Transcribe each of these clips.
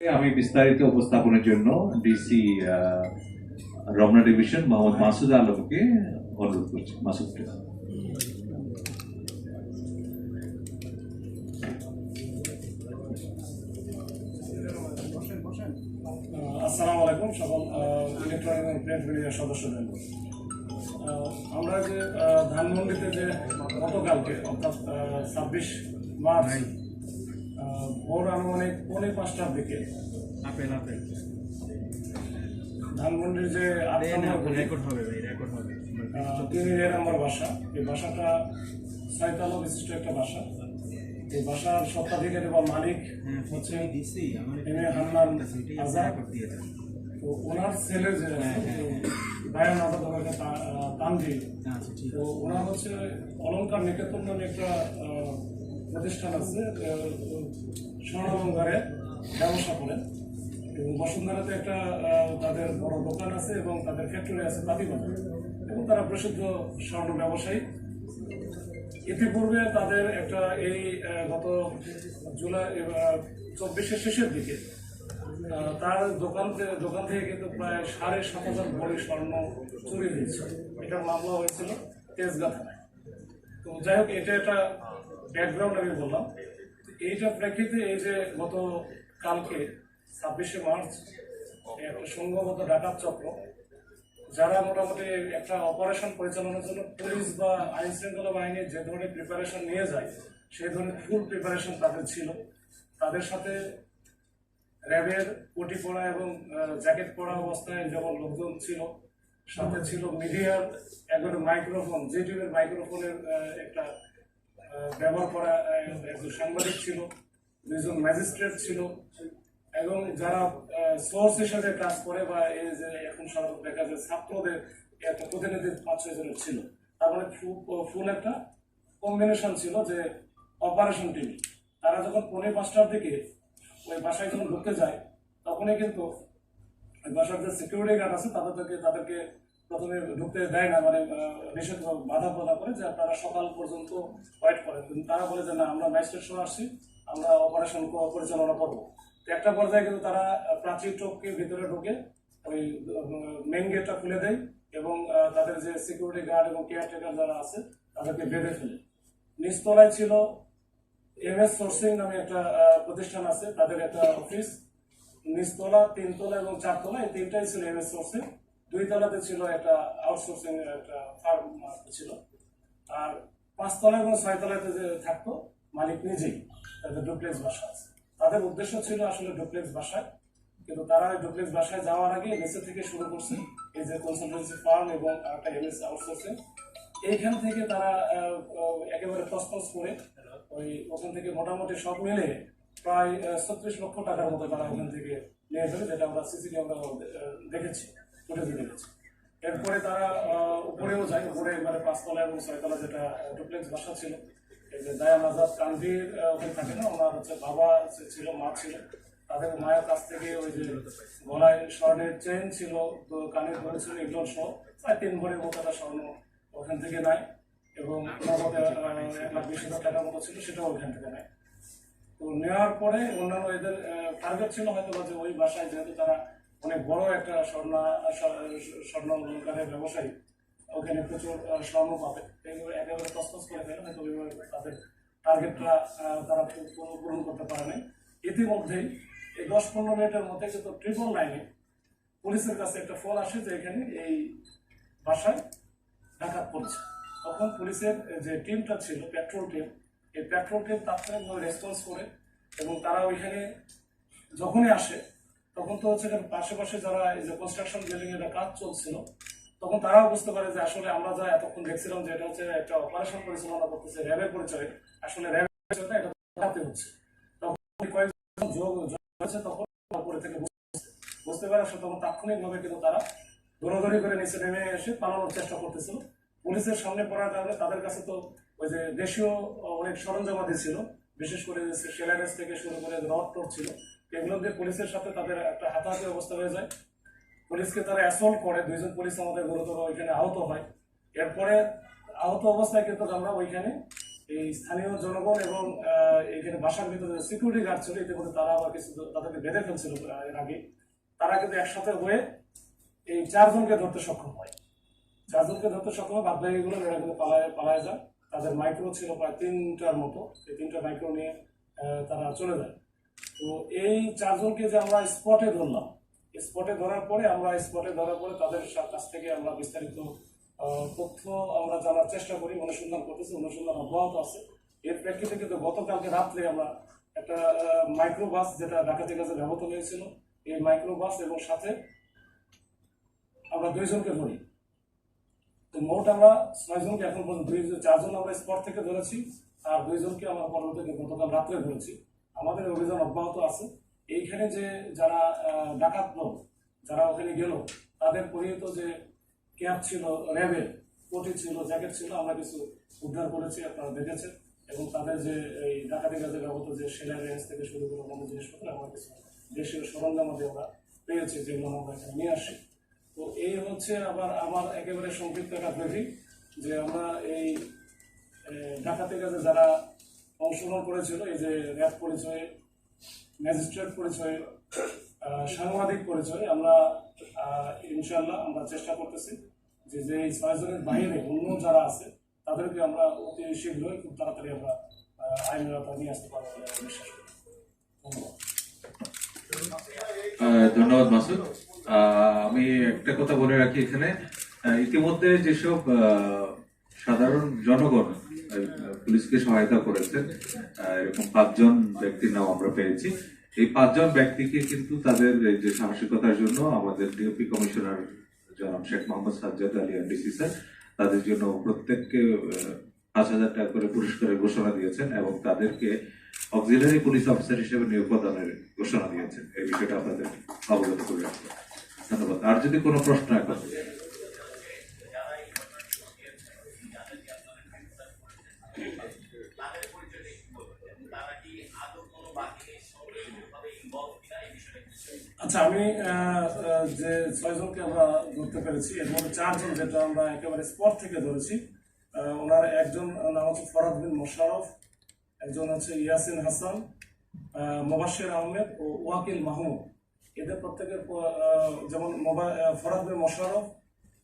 আমি বিস্তারিত উপস্থাপনের জন্য ডিসি রমনা ডিভিশন মোহাম্মদ মাসুদ আলমকে অনুরোধ করছি। মাসুদ আসসালামু আলাইকুম সকল ইলেকট্রনিক প্রিন্ট মিডিয়ার সদস্যদের আমরা যে ধানমন্ডিতে যে গতকালকে, অর্থাৎ ছাব্বিশ মার্চ ভোর আনুমানিক পৌনে পাঁচটার দিকে আপেল আপেল। ধানমন্ডির যে আট রেকর্ড হবে ভাই রেকর্ড হবে। আহ, তিন বাসা। এই বাসাটা বিশিষ্ট একটা বাসা। এই বাসার স্বত্বাধিকারী বা মালিক হ্যাঁ হচ্ছে এম এ হান্নান আজাদ। দিয়ে তো ওনার ছেলে যে বায়ান আজাদ ওনাকে তা- আহ, তানভীর। আচ্ছা তো ওনার হচ্ছে অলঙ্কার নিকেতন নামে একটা প্রতিষ্ঠান আছে আহ, স্বর্ণ ব্যবসা করে। এবং বসুন্ধরাতে একটা তাদের বড় দোকান আছে এবং তাদের ফ্যাক্টরি আছে তাঁতিবাজার। এবং তারা প্রসিদ্ধ স্বর্ণ ব্যবসায়ী। ইতিপূর্বে তাদের একটা এই গত জুলাই চব্বিশের শেষের দিকে তার দোকান দোকান থেকে কিন্তু প্রায় সাড়ে সাত হাজার ভরি স্বর্ণ চুরি হয়েছে। এটা মামলা হয়েছিল তেজগা থানায়। তো যাই হোক এটা একটা ব্যাকগ্রাউন্ড আমি বললাম। এইটা প্রেক্ষিতে এই যে গত কালকে ছাব্বিশে মার্চ সংঘবদ্ধ ডাকাত চক্র, যারা মোটামুটি একটা অপারেশন পরিচালনার জন্য পুলিশ বা আইন শৃঙ্খলা বাহিনী যে ধরনের প্রিপারেশন নিয়ে যায়, সেই ধরনের ফুল প্রিপারেশন তাদের ছিল। তাদের সাথে র্যাবের কোটি পড়া এবং জ্যাকেট পরা অবস্থায় যেমন লোকজন ছিল, সাথে ছিল মিডিয়ার, একজন মাইক্রোফোন জিটিভির মাইক্রোফোনের একটা ব্যবহার করা একজন সাংবাদিক ছিল, দুইজন ম্যাজিস্ট্রেট ছিল, এবং যারা সোর্স হিসেবে কাজ করে বা এই যে এখন সাধারণত দেখা যায় ছাত্রদের একটা প্রতিনিধি পাঁচ ছয় জনের ছিল। তার মানে ফুল একটা কম্বিনেশন ছিল যে অপারেশন টিম তারা যখন পনেরো পাঁচটার দিকে ওই বাসায় যখন ঢুকতে যায়, তখনই কিন্তু বাসার যে সিকিউরিটি গার্ড আছে, তাদেরকে তাদেরকে প্রথমে ঢুকতে দেয় না মানে নিষেধ বাধা প্রদান করে যে আপনারা সকাল পর্যন্ত ওয়েট করেন। কিন্তু তারা বলে যে, না, আমরা ম্যাজিস্ট্রেট সহ আসছি, আমরা অপারেশন পরিচালনা করব। একটা পর্যায়ে কিন্তু তারা প্রাচীর চোখকে ভিতরে ঢুকে ওই মেন গেটটা খুলে দেয় এবং তাদের যে সিকিউরিটি গার্ড এবং কেয়ারটেকার যারা আছে, তাদেরকে বেঁধে ফেলে। নিচতলায় ছিল এম এস সোর্সিং নামে একটা প্রতিষ্ঠান আছে, তাদের একটা অফিস নিচতলা, তিনতলা এবং চারতলা, এই তিনটাই ছিল এম এস সোর্সিং দুই তলাতে ছিল একটা আউটসোর্সিং একটা ফার্ম ছিল। আর পাঁচতলা এবং ছয়তলাতে যে থাকতো, মালিক নিজেই তাদের ডুপ্লেক্স বাসা আছে। তাদের উদ্দেশ্য ছিল আসলে ডুপ্লেক্স বাসায়। কিন্তু তারা ডুপ্লেক্স বাসায় যাওয়ার আগে মেসে থেকে শুরু করছে এই যে কনসালটেন্সি ফার্ম এবং একটা এমএস আউটসোর্সিং এইখান থেকে তারা একেবারে তসতস করে ওই ওখান থেকে মোটামুটি সব মিলে প্রায় ছত্রিশ লক্ষ টাকার মতো তারা ওখান থেকে নিয়ে ফেলে যেটা আমরা সিসি ক্যামেরা দেখেছি। ফুটেজে দেখেছি এরপরে তারা উপরেও যায়, উপরে মানে পাঁচতলা এবং ছয়তলা যেটা ডুপ্লেক্স বাসা ছিল, এই যে দায়ান আজাদ কান্দির ওখানে থাকে না, ওনার হচ্ছে বাবা ছিল, মা ছিল, তাদের মায়ের কাছ থেকে ওই যে গলায় স্বর্ণের চেন ছিল, তো কানের ধরে ছিল, এগুলো সহ প্রায় তিন ভরের মতো একটা স্বর্ণ ওখান থেকে নেয় এবং এক লাখ বিশ হাজার টাকার মতো ছিল, সেটাও ওখান থেকে নেয়। তো নেওয়ার পরে অন্যান্য এদের টার্গেট ছিল হয়তো যে ওই বাসায় যেহেতু তারা বড় একটা স্বর্ণ স্বর্ণ অলঙ্কারের ব্যবসায়ী, ওখানে প্রচুর স্বর্ণ পাবে। একেবারে তস্তস করে হয়তো তাদের টার্গেটটা তারা পূরণ করতে পারে নাই। ইতিমধ্যেই এই দশ পনেরো মিনিটের মধ্যে কিন্তু ট্রিপল লাইনে পুলিশের কাছে একটা ফোন আসে যে এখানে এই বাসায় ডাকাত পড়ছে। তখন পুলিশের যে টিমটা ছিল পেট্রোল টিম এই পেট্রোল টিম তাৎক্ষণিকভাবে রেসপন্স করে এবং তারা ওইখানে যখনই আসে তখন তো হচ্ছে আশেপাশে যারা এই যে কনস্ট্রাকশন বিল্ডিং এর কাজ চলছিল, তখন তারাও বুঝতে পারে যে আসলে আমরা যা এতক্ষণ দেখছিলাম যে এটা হচ্ছে একটা অপারেশন পরিচালনা করতেছে র্যাবের পরিচয়ে, আসলে র্যাবের এটা হচ্ছে। তখন কয়েকজন যোগ হয়েছে, তখন উপরে থেকে বুঝতে- পারে, আসলে তখন কিন্তু তারা দৌড়াদৌড়ি করে নিচে নেমে এসে পালানোর চেষ্টা করতেছিল। পুলিশের সামনে পড়ার কারণে তাদের কাছে তো ওই যে দেশীয় অনেক সরঞ্জামাদি ছিল, বিশেষ করে সেলারেস থেকে শুরু করে রড ছিল এগুলো দিয়ে পুলিশের সাথে তাদের একটা হাতাহাতি অবস্থা হয়ে যায়। পুলিশকে তারা অ্যাসল্ট করে, দুইজন পুলিশ আমাদের গুরুতর ওইখানে আহত হয়। এরপরে আহত অবস্থায় কিন্তু আমরা ওইখানে এই স্থানীয় জনগণ এবং এখানে বাসার ভিতরে সিকিউরিটি গার্ড ছিল, ইতিমধ্যে তারা আবার কিছু তাদেরকে বেঁধে ফেলছিল এর আগে। তারা কিন্তু একসাথে হয়ে এই চারজনকে ধরতে সক্ষম হয়। চারজনকে ধরতে সক্ষম হয়, বাদ বাকিগুলো এরা কিন্তু পালায় পালায় যায়। তাদের মাইক্রো ছিল প্রায় তিনটার মতো। এই তিনটা মাইক্রো নিয়ে তারা চলে যায়। তো এই চারজনকে যে আমরা স্পটে ধরলাম স্পটে ধরার পরে আমরা স্পটে ধরার পরে তাদের কাছ থেকে আমরা বিস্তারিত তথ্য আমরা জানার চেষ্টা করি, অনুসন্ধান করতেছি, অনুসন্ধান অব্যাহত আছে। এর প্রেক্ষিতে কিন্তু গতকালকে রাত্রে আমরা একটা মাইক্রো বাস যেটা ডাকাতি কাজে ব্যবহৃত হয়েছিল, এই মাইক্রো বাস এবং সাথে আমরা দুইজনকে ধরি। তো মোট আমরা ছয়জনকে এখন পর্যন্ত, দুই, চারজন আমরা স্পট থেকে ধরেছি, আর দুইজনকে আমরা পরবর্তীতে গতকাল রাত্রে ধরেছি। আমাদের অভিযান অব্যাহত আছে। এইখানে যে যারা ডাকাত লোক, যারা ওখানে গেল, তাদের পরিহিত যে ক্যাপ ছিল, র্যাবের, কোটি ছিল, জ্যাকেট ছিল, আমরা কিছু উদ্ধার করেছি, আপনারা দেখেছেন। এবং তাদের যে এই ডাকাতি কাজে ব্যবহৃত যে সেলাই রেঞ্জ থেকে শুরু করে অন্যান্য জিনিসপত্র, আমরা কিছু দেশীয় সরঞ্জামাদি আমরা পেয়েছি, যেগুলো আমরা এখানে নিয়ে আসি তো এই হচ্ছে আবার, আমার একেবারে সংক্ষিপ্ত একটা ব্রিফিং, যে আমরা এই ডাকাতি কাজে যারা অংশগ্রহণ করেছিল, এই যে র্যাব পরিচয়ে, ম্যাজিস্ট্রেট পরিচয়ে সাংবাদিক পরিচয়ে, আমরা ইনশাল্লাহ আমরা চেষ্টা করতেছি যে যে এই ছয়জনের বাইরে অন্য যারা আছে, তাদেরকে আমরা অতি শীঘ্রই খুব তাড়াতাড়ি আমরা আইনের আওতায় নিয়ে আসতে পারব বলে বিশ্বাস করি। ধন্যবাদ। মাসুদ। আমি একটা কথা বলে রাখি এখানে। ইতিমধ্যে যেসব সাধারণ জনগণ পুলিশকে সহায়তা করেছেন এরকম পাঁচজন ব্যক্তির নাম আমরা পেয়েছি। এই পাঁচজন ব্যক্তিকে কিন্তু তাদের যে সাহসিকতার জন্য আমাদের ডিওপি কমিশনার জনাব শেখ মোহাম্মদ সাজ্জাদ আলী ডিসি স্যার তাদের জন্য প্রত্যেককে পাঁচ হাজার টাকা করে পুরস্কারের ঘোষণা দিয়েছেন এবং তাদেরকে অক্সিলারি পুলিশ অফিসার হিসেবে নিয়োগ প্রদানের ঘোষণা দিয়েছেন। এই বিষয়টা আপনাদের অবগত করে রাখব। ধন্যবাদ। আর যদি কোনো প্রশ্ন এখন? আচ্ছা আমি যে ছয়জনকে আমরা ধরতে পেরেছি এর মধ্যে চারজন যেটা আমরা একেবারে স্পট থেকে ধরেছি ওনার একজন নাম হচ্ছে ফরাদ বিন মোশারফ একজন হচ্ছে ইয়াসিন হাসান আহ, মোবাশ্বের আহমেদ ও ওয়াকিল মাহমুদ। এদের প্রত্যেকের যেমন মোবা- ফরাদ বিন মোশারফ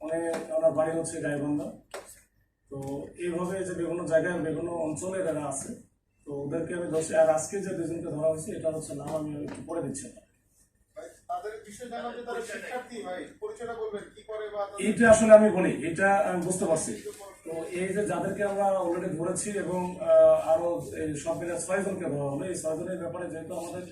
উনি ওনার বাড়ি হচ্ছে গাইবান্ধা। তো এইভাবে যে বিভিন্ন জায়গায় বিভিন্ন অঞ্চলে যারা আছে তো ওদেরকে আমি ধরছি। আর আজকে যে দুজনকে ধরা হয়েছে এটা হচ্ছে নাম আমি একটু পরে দিচ্ছি। ভাই, তাদের বিষয় জানা যে তারা শিক্ষার্থী ভাই পরিচয়টা বলবেন কি করে বা তাদের- এইটা আসলে আমি বলি এটা আমি বুঝতে পারছি। তো এই যে যাদেরকে আমরা অলরেডি ধরেছি এবং আরও সব মিলে ছয় জনকে ধরা হলো এই ছয় জনের ব্যাপারে যেহেতু আমাদের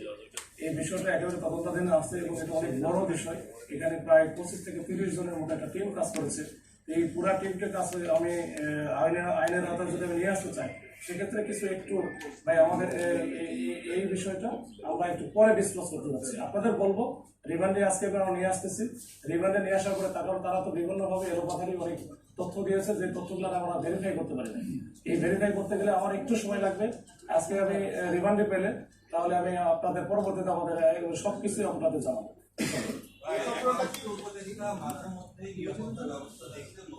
এই বিষয়টা একেবারে তদন্তাধীন আছে এবং এটা অনেক বড় বিষয় এখানে প্রায় পঁচিশ থেকে তিরিশ জনের মতো একটা টিম কাজ করেছে। এই পুরা টিমকে কাছে আমি আহ, আইনের আইনের আওতায় যদি আমি নিয়ে আসতে চাই সেক্ষেত্রে কিছু একটু, ভাই, আমাদের এই- বিষয়টা আমরা একটু পরে ডিসকাস করতে যাচ্ছি। আপনাদের বলব, রিমান্ডে আজকে আমরা নিয়ে আসতেছি। রিমান্ডে নিয়ে আসার পরে তারপর তারা তো বিভিন্নভাবে এলোপাথারি অনেক তথ্য দিয়েছে, যে তথ্যগুলো আমরা ভেরিফাই করতে পারি এই ভেরিফাই করতে গেলে আমার একটু সময় লাগবে। আজকে আমি রিমান্ডে পেলে তাহলে আমি আপনাদের পরবর্তীতে আমাদের সব কিছুই আপনাদের জানাব। ব্যবস্থা দেখতে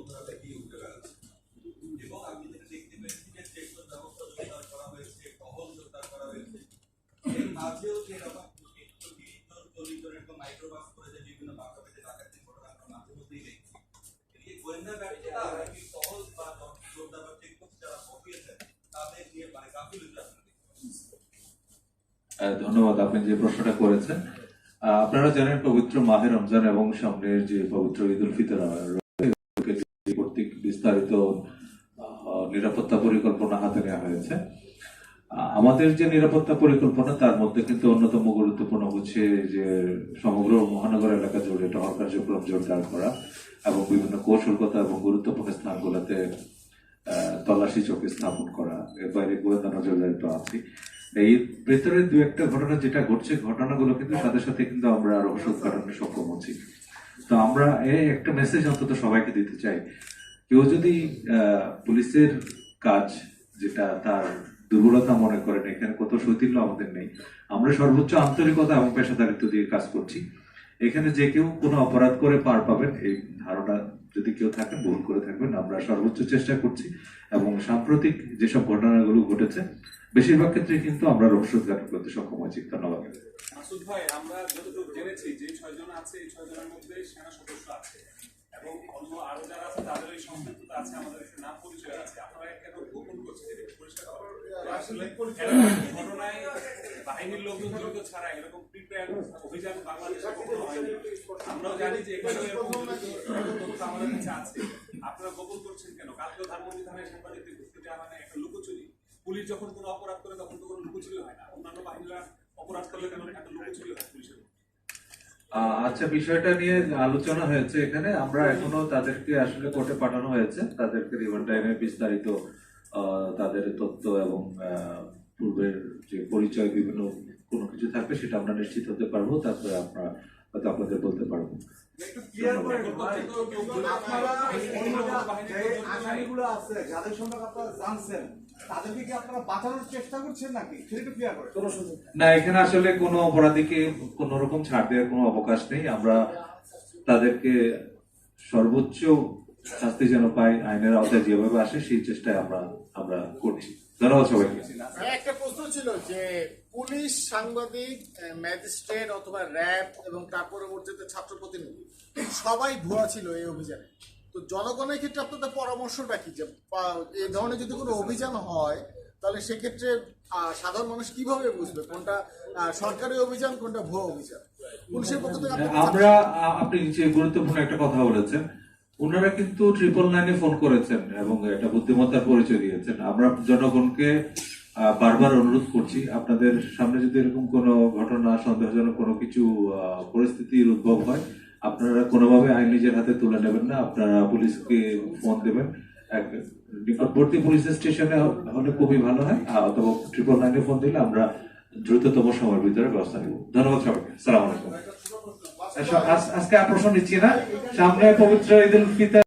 ধন্যবাদ আপনি যে প্রশ্নটা করেছেন। আপনারা জানেন পবিত্র মাহে রমজান এবং সামনের যে পবিত্র ঈদ উল ফিতর কর্তৃক বিস্তারিত নিরাপত্তা পরিকল্পনা হাতে নেওয়া হয়েছে। আমাদের যে নিরাপত্তা পরিকল্পনা, তার মধ্যে কিন্তু অন্যতম গুরুত্বপূর্ণ হচ্ছে যে সমগ্র মহানগর এলাকা জুড়ে টহল কার্যক্রম জোরদার করা এবং বিভিন্ন কৌশলগত এবং গুরুত্বপূর্ণ স্থানগুলোতে তল্লাশি চৌকি স্থাপন করা। এর বাইরে গোয়েন্দা নজরদারিতে আছি। এই ভেতরে দু একটা ঘটনা যেটা ঘটছে, ঘটনাগুলো কিন্তু সাথে সাথে কিন্তু আমরা রহস্য উদ্ঘাটনে সক্ষম হচ্ছি। তো আমরা একটা মেসেজ অন্তত সবাইকে দিতে চাই। কেউ যদি পুলিশের কাজ যেটা তার দুর্বলতা মনে করেন, এখানে কত শৈথিল্য আমাদের নেই। আমরা সর্বোচ্চ আন্তরিকতা এবং পেশাদারিত্ব দিয়ে কাজ করছি। এখানে যে কেউ কোনো অপরাধ করে পার পাবেন এই ধারণা যদি কেউ থাকেন ভুল করে থাকবেন। আমরা সর্বোচ্চ চেষ্টা করছি এবং সাম্প্রতিক যেসব ঘটনাগুলো ঘটেছে বেশিরভাগ ক্ষেত্রে কিন্তু আমরা রহস্যোদ্ঘাটন করতে সক্ষম হয়েছি। ধন্যবাদ। মাসুদ ভাই আমরা যতটুকু জেনেছি যে ছয়জন আছে এই ছয়জনের মধ্যে সেনা সদস্য আছে এবং অন্য আরও যারা আছে তাদের এই সম্পৃক্ততা আছে আমাদের একটু নাম পরিচয় আছে। আপনারা কেন গোপন করছেন এটা পরিষ্কার আসলে ঘটনায় বাহিনীর লোকজন জড়িত ছাড়া এরকম প্রিপেয়ার অভিযান বাংলাদেশে কখনো হয়নি। আমরাও জানি যে আমাদের কাছে আছে। আপনারা গোপন করছেন কেন? কালকেও ধানমন্ত্রী থানায় সাংবাদিকদের ঘুরতে যাওয়া মানে একটা লুকোচুরি। পুলিশ যখন কোনো অপরাধ করে তখন তো কোনো লুকোচুরি হয় না। অন্যান্য বাহিনীরা অপরাধ করলে কেন একটা লুকোচুরি হয় পুলিশের আচ্ছা বিষয়টা নিয়ে আলোচনা হয়েছে এখানে। আমরা এখনও তাদেরকে আসলে কোর্টে পাঠানো হয়েছে। তাদেরকে রিমান্ড টাইমে বিস্তারিত তাদের তথ্য এবং পূর্বের যে পরিচয় বিভিন্ন কোনো কিছু থাকবে সেটা আমরা নিশ্চিত হতে পারব। তারপরে আমরা হয়তো আপনাদের বলতে পারব। না এখানে আসলে কোনো অপরাধীকে কোন রকম ছাড় দেওয়ার কোনো অবকাশ নেই। আমরা তাদেরকে সর্বোচ্চ শাস্তি যেন পাই আইনের আওতায় যেভাবে আসে সেই চেষ্টায় আমরা আমরা করছি। ধন্যবাদ সবাইকে। হ্যাঁ, একটা প্রশ্ন ছিল যে পুলিশ সাংবাদিক ম্যাজিস্ট্রেট অথবা র্যাব এবং তার পরবর্তীতে ছাত্র প্রতিনিধি সবাই ভুয়া ছিল এই অভিযানে। তো জনগণের ক্ষেত্রে আপনাদের পরামর্শটা কি? যে এই ধরনের যদি কোনো অভিযান হয় তাহলে সেক্ষেত্রে সাধারণ মানুষ কীভাবে বুঝবে কোনটা সরকারি অভিযান কোনটা ভুয়া অভিযান? পুলিশের পক্ষ থেকে আমরা আপনি গুরুত্বপূর্ণ একটা কথা বলেছেন ওনারা কিন্তু ট্রিপল নাইনে ফোন করেছেন এবং এটা বুদ্ধিমত্তার পরিচয় দিয়েছেন। আমরা জনগণকে বারবার অনুরোধ করছি, আপনাদের সামনে যদি এরকম কোনো ঘটনা, সন্দেহজনক কোনো কিছু পরিস্থিতির উদ্ভব হয়, আপনারা কোনোভাবে আইন নিজের হাতে তুলে নেবেন না। আপনারা পুলিশকে ফোন দেবেন। এক নিকটবর্তী পুলিশ স্টেশনে হলে খুবই ভালো হয়। অথবা ট্রিপল নাইনে ফোন দিলে আমরা দ্রুততম সময়ের ভিতরে ব্যবস্থা নেব। ধন্যবাদ সবাইকে। সালাম আলাইকুম। আজকে প্রশ্ন নিচ্ছি না। সামনে পবিত্র ঈদ উল ফিতর